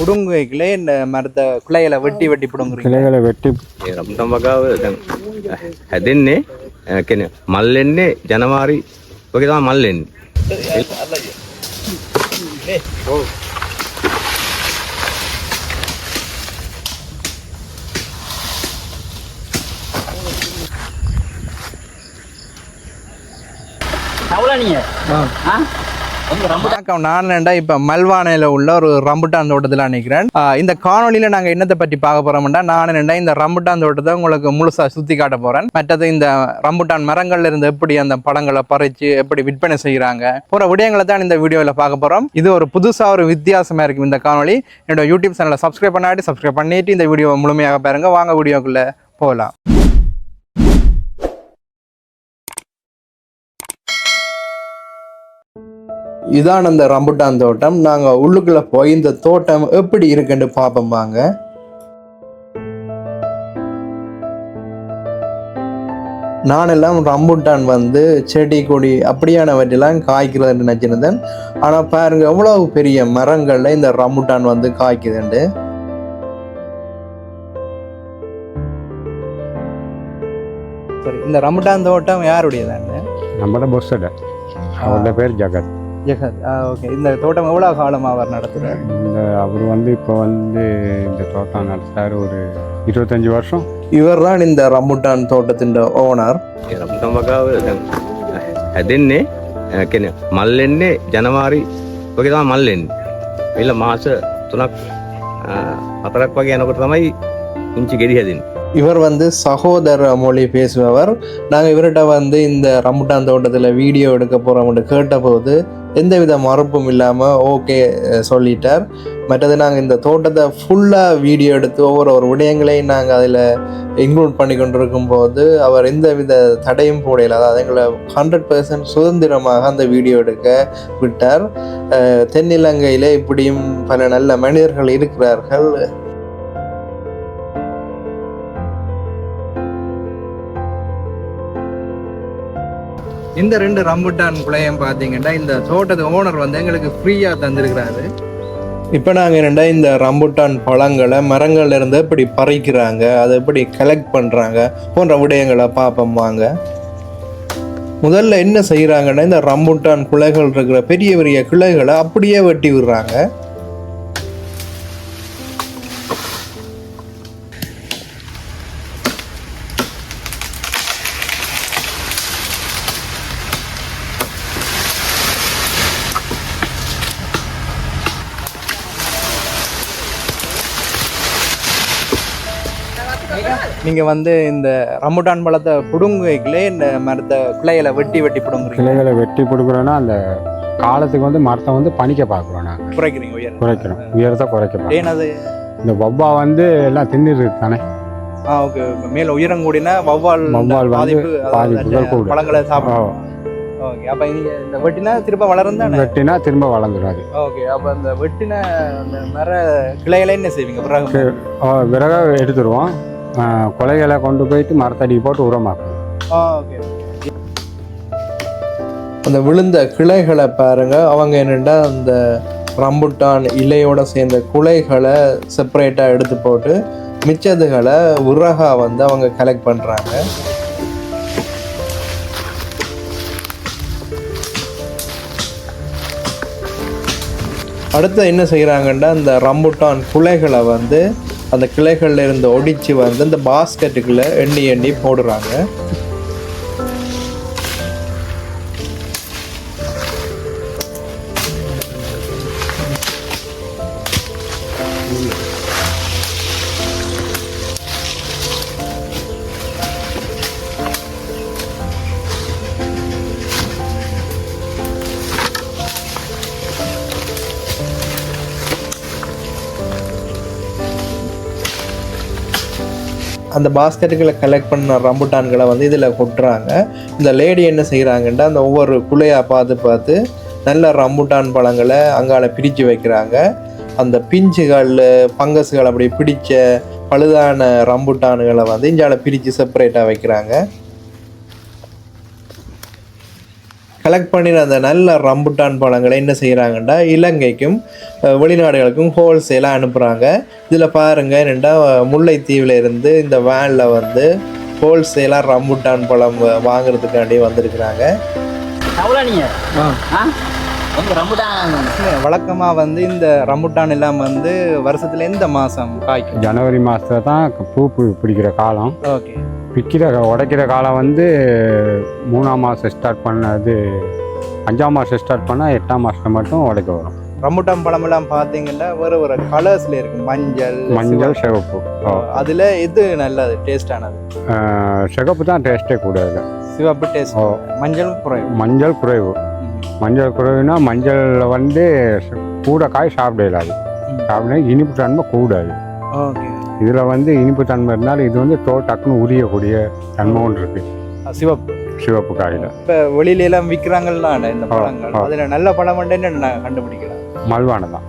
புடுங்குவைக்கல இந்த மரத்தை கிளைகளை வெட்டி வெட்டி புடுங்குறீங்க. கிளைகளை வெட்டி ரொம்ப బాగా అదెన్ని మల్లెన్ని జనవరి ఒకదా நீங்க? வணக்கம். நான் ஏன்டா இப்போ மல்வானையில் உள்ள ஒரு ரம்புட்டான் தோட்டத்தில் நினைக்கிறேன் இந்த காணொலியில் நாங்கள் என்னத்தை பற்றி பார்க்க போகிறோம்னா நான் என்னடா இந்த ரம்புட்டான் தோட்டத்தை உங்களுக்கு முழுசாக சுற்றி காட்ட போகிறேன் மற்றது இந்த ரம்புட்டான் மரங்கள்ல இருந்து எப்படி அந்த பழங்களை பறித்து எப்படி விற்பனை செய்கிறாங்க போகிற விடயங்களை தான் இந்த வீடியோவில் பார்க்க போகிறோம் இது ஒரு புதுசாக ஒரு வித்தியாசமாக இருக்கும் இந்த காணொலி என்னோட யூடியூப் சேனலை சப்ஸ்கிரைப் பண்ணாட்டி சப்ஸ்கிரைப் பண்ணிட்டு இந்த வீடியோ முழுமையாக பாருங்க. வாங்க வீடியோக்குள்ளே போகலாம் இதான் அந்த ரம்புட்டான் தோட்டம். நாங்கள் உள்ளுக்குள்ள போய் இந்த தோட்டம் எப்படி இருக்குன்னு பார்ப்போம் வாங்க. நானெல்லாம் ரம்புட்டான் வந்து செடி கொடி அப்படியானவற்றெல்லாம் காய்க்கிறதுன்னு நினச்சிருந்தேன். ஆனால் பாருங்க எவ்வளவு பெரிய மரங்களில் இந்த ரம்புட்டான் வந்து காய்க்குதுண்டு. சரி இந்த ரம்புட்டான் தோட்டம் யாருடையதாங்க நம்மளோட பொஸ்ஸட அவரோட பேர் ஜகத். ஜெகத் ஓகே இந்த தோட்டம் எவ்வளோ காலமாக அவர் நடத்துகிறார் இந்த அவர் வந்து இப்போ வந்து இந்த தோட்டம் நடத்துறாரு ஒரு இருபத்தஞ்சி வருஷம் இவர் தான் இந்த ரம்புட்டான் தோட்டத்தின் ஓனர் රම්තම් වගාව දැන් හැදෙන්නේ අ, කෙන මල්ලෙන්නේ ජනවාරි වගේ තමයි මල්ලෙන්නේ එල්ල මාස තුනක් අ, හතරක් වගේ යනකොට තමයි ඉංචි ගෙඩි හැදෙන්නේ இவர் வந்து சகோதர மொழி பேசுபவர். நாங்கள் இவர்கிட்ட வந்து இந்த ரம்புட்டான் தோட்டத்தில் வீடியோ எடுக்க போகிறோம்னு கேட்டபோது எந்தவித மறுப்பும் இல்லாமல் ஓகே சொல்லிட்டார். மற்றது நாங்கள் இந்த தோட்டத்தை ஃபுல்லாக வீடியோ எடுத்து ஒவ்வொரு ஒரு விடயங்களையும் நாங்கள் அதில் இன்க்ளூட் பண்ணி கொண்டிருக்கும் போது அவர் எந்தவித தடையும் போடையில் அதாவது எங்களை ஹண்ட்ரட் பர்சன்ட் சுதந்திரமாக அந்த வீடியோ எடுக்க விட்டார். தென்னிலங்கையில் இப்படியும் பல நல்ல மனிதர்கள் இருக்கிறார்கள். இந்த ரெண்டு ரம்புட்டான் குளையம் பார்த்தீங்கன்னா இந்த தோட்டத்து ஓனர் வந்து எங்களுக்கு ஃப்ரீயாக தந்திருக்கிறாரு. இப்போ நாங்கள் என்னடா இந்த ரம்புட்டான் பழங்களை மரங்கள்ல இருந்து எப்படி பறிக்கிறாங்க அதை எப்படி கலெக்ட் பண்ணுறாங்க போன்ற விடயங்களை பார்ப்போம் வாங்க. முதல்ல என்ன செய்கிறாங்கன்னா இந்த ரம்புட்டான் குலைகள் இருக்கிற பெரிய பெரிய கிளைகளை அப்படியே வெட்டி விடுறாங்க. நீங்கள் வந்து இந்த ரம்புட்டான் பழத்தை பிடுங்குவைகளே இந்த மரத்தை கிளைகளை வெட்டி வெட்டி பிடுங்குறீங்க. கிளைகளை வெட்டி கொடுக்குறோன்னா அந்த காலத்துக்கு வந்து மரத்தை வந்து பணிக்க பார்க்குறோம் நாங்கள் குறைக்கிறீங்க உயரம் குறைக்கிறோம். உயரத்தை குறைக்க பார்க்குறோம். ஏன் அது? இந்த வவ்வா வந்து எல்லாம் தின்னுட்டு தானே. ஆ ஓகே மேல உயரம் கூடினா வௌவால் வௌவால் வந்து பாதிப்பு பாதிப்புகள் கூடும். பழங்களை சாப்பிடும். ஓகே அப்ப நீங்க இந்த வெட்டினா திரும்ப வளரும் தானே? வெட்டினா திரும்ப வளர்ந்துடும் அது. ஓகே அப்ப அந்த வெட்டின அந்த மர கிளைகளை என்ன செய்வீங்க? பிறகு ஆ, விறக எடுத்துருவோம். கொலைகளை கொண்டு போயிட்டு மரத்தடி போட்டு உரமாக்கும் ஓகே. அந்த விழுந்த கிளைகளை பாருங்க. அவங்க என்னென்னா அந்த ரம்புட்டான் இலையோட சேர்ந்த குலைகளை செப்பரேட்டாக எடுத்து போட்டு மிச்சதுகளை உரகா வந்து அவங்க கலெக்ட் பண்ணுறாங்க அடுத்து என்ன செய்கிறாங்கன்னா அந்த ரம்புட்டான் குலைகளை வந்து அந்த கிளைகள்ல இருந்து ஒடிச்சு வந்து இந்த பாஸ்கெட்டுக்குள்ளே எண்ணி எண்ணி போடுறாங்க. அந்த பாஸ்கெட்டுகளை கலெக்ட் பண்ண ரம்புட்டான்களை வந்து இதில் கொட்டுறாங்க. இந்த லேடி என்ன செய்கிறாங்கன்னா அந்த ஒவ்வொரு குலையாக பார்த்து பார்த்து நல்ல ரம்புட்டான் பழங்களை அங்கால பிரித்து வைக்கிறாங்க. அந்த பிஞ்சுகள் பங்கசுகள் அப்படி பிடிச்ச பழுதான ரம்புட்டான்களை வந்து இஞ்சால பிரித்து செப்பரேட்டாக வைக்கிறாங்க. கலெக்ட் பண்ணின அந்த நல்ல ரம்புட்டான் பழங்களை என்ன செய்கிறாங்கன்னா இலங்கைக்கும் வெளிநாடுகளுக்கும் ஹோல்சேலாக அனுப்புகிறாங்க இதில் பாருங்கள் என்னென்னா முல்லைத்தீவில் இருந்து இந்த வேனில் வந்து ஹோல்சேலாக ரம்புட்டான் பழம் வாங்குறதுக்காண்டி வந்திருக்கிறாங்க. வழக்கமாக வந்து இந்த ரம்புட்டான் எல்லாம் வந்து வருஷத்துல எந்த மாதம் காய்க்கும்? ஜனவரி மாதத்துல தான் பூ பி- பிடிக்கிற காலம். ஓகே. பிக்கிற உடைக்கிற காலம் வந்து மூணாம் மாதம் ஸ்டார்ட் பண்ணது அஞ்சாம் மாதம் ஸ்டார்ட் பண்ணால் எட்டாம் மாதம் மட்டும் உடைக்க வரும். ரம்புட்டான் பழமெல்லாம் பார்த்தீங்கன்னா வேறு ஒரு கலர்ஸில் இருக்கு. மஞ்சள் மஞ்சள் சிவப்பு. ஓ அதில் எது நல்லது டேஸ்டானது சிகப்பு தான் டேஸ்ட்டே கூடாது சிவப்பு டேஸ்ட். மஞ்சள் குறைவு. மஞ்சள் குறைவு. மஞ்சள் குறைவுனா மஞ்சளில் வந்து கூட காய் சாப்பிட இயலாது. ம். சாப்பிட இனிப்பு தன்மை கூடாது. ஓகே. இதில் வந்து இனிப்பு தன்மை இருந்தாலும் இது வந்து தோ டக்குன்னு உரியக்கூடிய தன்மை ஒன்று இருக்கு. சிவப்பு. சிவப்பு காயில். இப்போ வெளியில எல்லாம் விற்கிறாங்கல்ல இந்த பழங்கள். அதில் நல்ல பழம் நான் கண்டுபிடிக்கலாம்? மல்வானை தான்.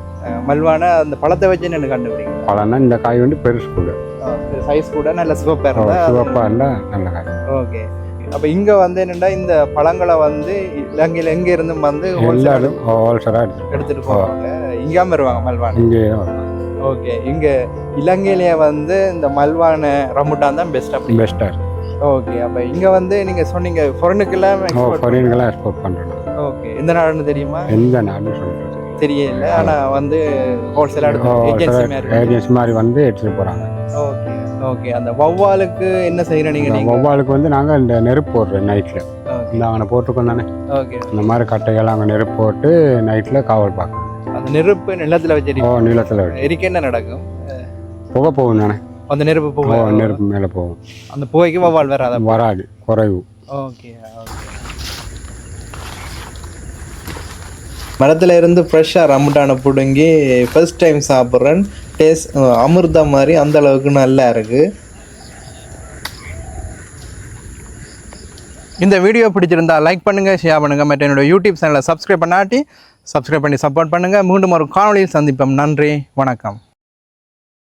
மல்வான அந்த பழத்தை வச்சு என்ன கண்டுபிடிக்கலாம்? பழம்னா இந்த காய் வந்து பெருசு கூட. சைஸ் கூட நல்ல சிவப்பாக இருந்தால் சிவப்பாக இருந்தால் நல்ல காய். ஓகே. அப்போ இங்கே வந்து என்னென்னா இந்த பழங்களை வந்து இலங்கையில் எங்கே இருந்தும் வந்து எல்லாரும் ஹோல்சேலாக எடுத்துருக்கோம் எடுத்துட்டு போவாங்க. இங்காம வருவாங்க மல்வான். இங்கே ஓகே. இங்க இலங்கையிலேயே வந்து இந்த மல்வான ரம்புட்டான் தான் பெஸ்ட் அப்படி பெஸ்ட்டாக இருக்கு. ஓகே அப்ப இங்க வந்து நீங்க சொன்னீங்க ஃபாரினுக்கெல்லாம் ஓ ஃபாரின்கெல்லாம் எக்ஸ்போர்ட் பண்ணுறோம் ஓகே எந்த நாடுன்னு தெரியுமா? எந்த நாடு சொல்கிறது தெரியல ஆனா வந்து ஹோல்சேலா ஏஜென்சி மாதிரி வந்து எடுத்துகிட்டு போகிறாங்க ஓகே ஓகே அந்த வௌவாலுக்கு என்ன செய்யணும் நீங்க நீங்க? வௌவாலுக்கு வந்து நாங்கள் இந்த நெருப்பு போடுறோம் நைட்டில் இந்த அங்கே போட்டிருக்கோம் தானே? ஓகே இந்த மாதிரி கட்டைகள் அங்கே நெருப்பு போட்டு நைட்டில் காவல் பார்க்கணும். அந்த நெருப்பு நிலத்துல வச்சிருக்கோம் நிலத்தில் எரிக்க என்ன நடக்கும்? புகை போகும் தானே? அந்த நெருப்பு புகை. நெருப்பு மேலே போகும். அந்த புகைக்கு வௌவால் வராத? வராது குறைவு. ஓகே மரத்தில் இருந்து ஃப்ரெஷ்ஷாக ரம்புட்டானை பிடுங்கி ஃபர்ஸ்ட் டைம் சாப்பிட்றேன். டேஸ்ட் அமிர்தம் மாதிரி அந்த அளவுக்கு நல்லா இருக்குது இந்த வீடியோ பிடிச்சிருந்தா லைக் பண்ணுங்க ஷேர் பண்ணுங்க. மற்ற என்னோட யூடியூப் சேனலை சப்ஸ்கிரைப் பண்ணாட்டி சப்ஸ்கிரைப் பண்ணி சப்போர்ட் பண்ணுங்க. மீண்டும் ஒரு காணொளியில் சந்திப்போம். நன்றி வணக்கம்.